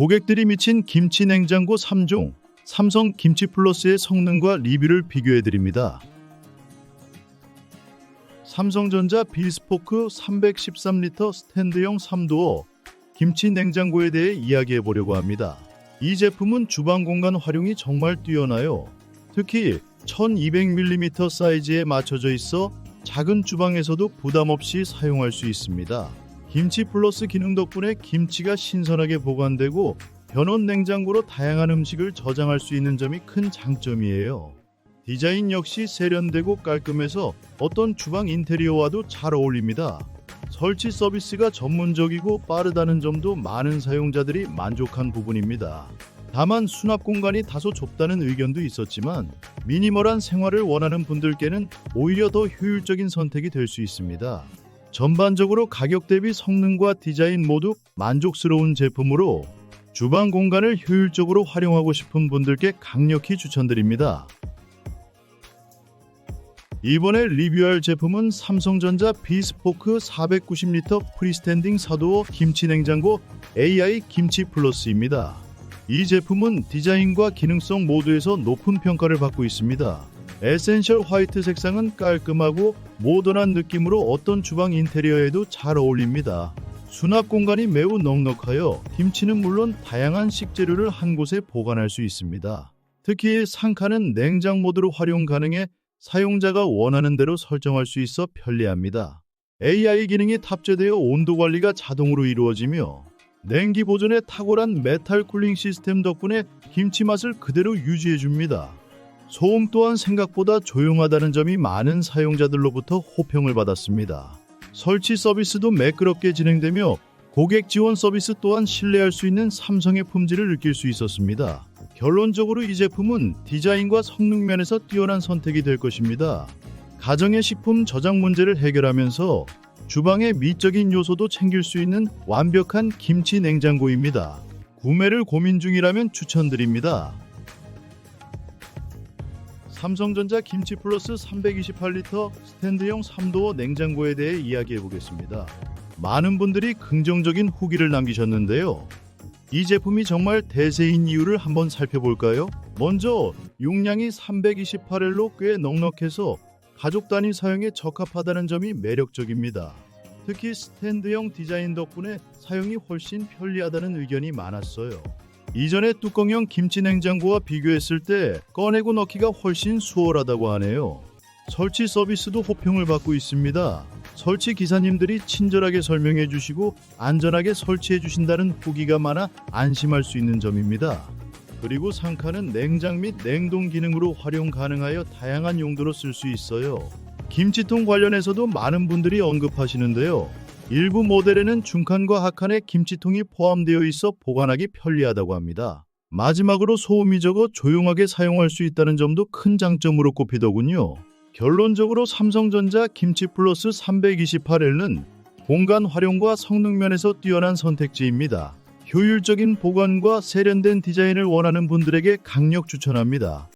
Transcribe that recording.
고객들이 미친 김치 냉장고 3종, 삼성 김치 플러스의 성능과 리뷰를 비교해 드립니다. 삼성전자 빌스포크 313리터 스탠드형 3도어 김치 냉장고에 대해 이야기해 보려고 합니다. 이 제품은 주방 공간 활용이 정말 뛰어나요. 특히 1200mm 사이즈에 맞춰져 있어 작은 주방에서도 부담 없이 사용할 수 있습니다. 김치 플러스 기능 덕분에 김치가 신선하게 보관되고 변온 냉장고로 다양한 음식을 저장할 수 있는 점이 큰 장점이에요. 디자인 역시 세련되고 깔끔해서 어떤 주방 인테리어와도 잘 어울립니다. 설치 서비스가 전문적이고 빠르다는 점도 많은 사용자들이 만족한 부분입니다. 다만 수납 공간이 다소 좁다는 의견도 있었지만 미니멀한 생활을 원하는 분들께는 오히려 더 효율적인 선택이 될 수 있습니다. 전반적으로 가격 대비 성능과 디자인 모두 만족스러운 제품으로 주방 공간을 효율적으로 활용하고 싶은 분들께 강력히 추천드립니다. 이번에 리뷰할 제품은 삼성전자 비스포크 490리터 프리스탠딩 사도어 김치 냉장고 AI 김치 플러스입니다. 이 제품은 디자인과 기능성 모두에서 높은 평가를 받고 있습니다. 에센셜 화이트 색상은 깔끔하고 모던한 느낌으로 어떤 주방 인테리어에도 잘 어울립니다. 수납 공간이 매우 넉넉하여 김치는 물론 다양한 식재료를 한 곳에 보관할 수 있습니다. 특히 상칸은 냉장 모드로 활용 가능해 사용자가 원하는 대로 설정할 수 있어 편리합니다. AI 기능이 탑재되어 온도 관리가 자동으로 이루어지며 냉기 보존에 탁월한 메탈 쿨링 시스템 덕분에 김치 맛을 그대로 유지해 줍니다. 소음 또한 생각보다 조용하다는 점이 많은 사용자들로부터 호평을 받았습니다. 설치 서비스도 매끄럽게 진행되며 고객 지원 서비스 또한 신뢰할 수 있는 삼성의 품질을 느낄 수 있었습니다. 결론적으로 이 제품은 디자인과 성능 면에서 뛰어난 선택이 될 것입니다. 가정의 식품 저장 문제를 해결하면서 주방의 미적인 요소도 챙길 수 있는 완벽한 김치 냉장고입니다. 구매를 고민 중이라면 추천드립니다. 삼성전자 김치 플러스 328리터 스탠드형 3도어 냉장고에 대해 이야기해 보겠습니다. 많은 분들이 긍정적인 후기를 남기셨는데요. 이 제품이 정말 대세인 이유를 한번 살펴볼까요? 먼저 용량이 328L로 꽤 넉넉해서 가족 단위 사용에 적합하다는 점이 매력적입니다. 특히 스탠드형 디자인 덕분에 사용이 훨씬 편리하다는 의견이 많았어요. 이전의 뚜껑형 김치 냉장고와 비교했을 때 꺼내고 넣기가 훨씬 수월하다고 하네요. 설치 서비스도 호평을 받고 있습니다. 설치 기사님들이 친절하게 설명해 주시고 안전하게 설치해 주신다는 후기가 많아 안심할 수 있는 점입니다. 그리고 상칸은 냉장 및 냉동 기능으로 활용 가능하여 다양한 용도로 쓸 수 있어요. 김치통 관련해서도 많은 분들이 언급하시는데요. 일부 모델에는 중칸과 하칸에 김치통이 포함되어 있어 보관하기 편리하다고 합니다. 마지막으로 소음이 적어 조용하게 사용할 수 있다는 점도 큰 장점으로 꼽히더군요. 결론적으로 삼성전자 김치 플러스 328L는 공간 활용과 성능 면에서 뛰어난 선택지입니다. 효율적인 보관과 세련된 디자인을 원하는 분들에게 강력 추천합니다.